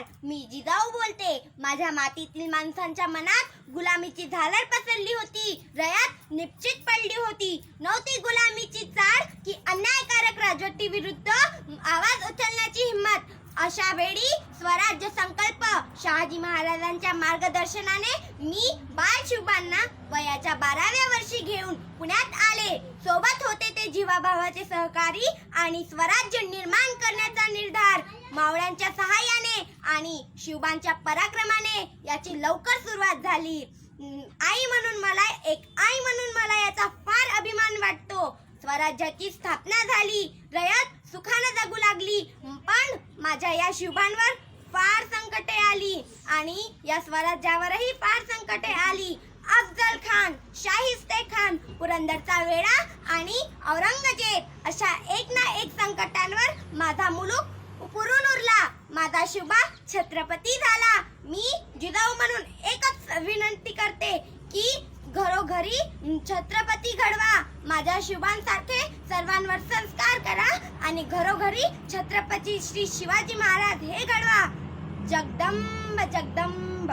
नमस्कार मी जिजाऊ बोलते. माझ्या मातीतील माणसांच्या मनात गुलामीची झालर पसरली होती. रयात निश्चित पडली होती. नव्हती गुलामीची चाळ की अन्यायकारक राजवटी विरुद्ध आवाज उचलण्याची हिंमत. अशा वेळी स्वराज्य संकल्प. शहाजी महाराजांच्या मार्गदर्शनाने मी बाल शिवबांना वयाच्या बाराव्या वर्षी घेऊन पुण्यात आले. सोबत होते सहकारी आणि स्वराज्य निर्माण करण्याचा निर्धार मावळ्यांच्या सहाय्याने आणि शिवबांच्या पराक्रमाने याची लवकर सुरुवात झाली. आई म्हणून मला एक आई म्हणून मला याचा फार अभिमान वाटतो. स्वराज्याची स्थापना झाली रयत सुखानं जगू लागली पण माझ्या या शिवबांवर फार संकटे आली आणि या स्वराज्यावरही फार संकटे आली. अफजल खान शाहिस्ते खान पुरंदरचा वेळा आणि औरंगजेब अशा एक ना एक संकटांवर माझा मुलूक उपरून उरला. माझा शुभा छत्रपती झाला. मी जिजाऊ म्हणून एकच विनंती करते की घरोघरी छत्रपती घडवा. माझ्या शुभांसारखे सर्वांवर संस्कार करा आणि घरोघरी छत्रपती श्री शिवाजी महाराज हे घडवा. जगदंब जगदंब.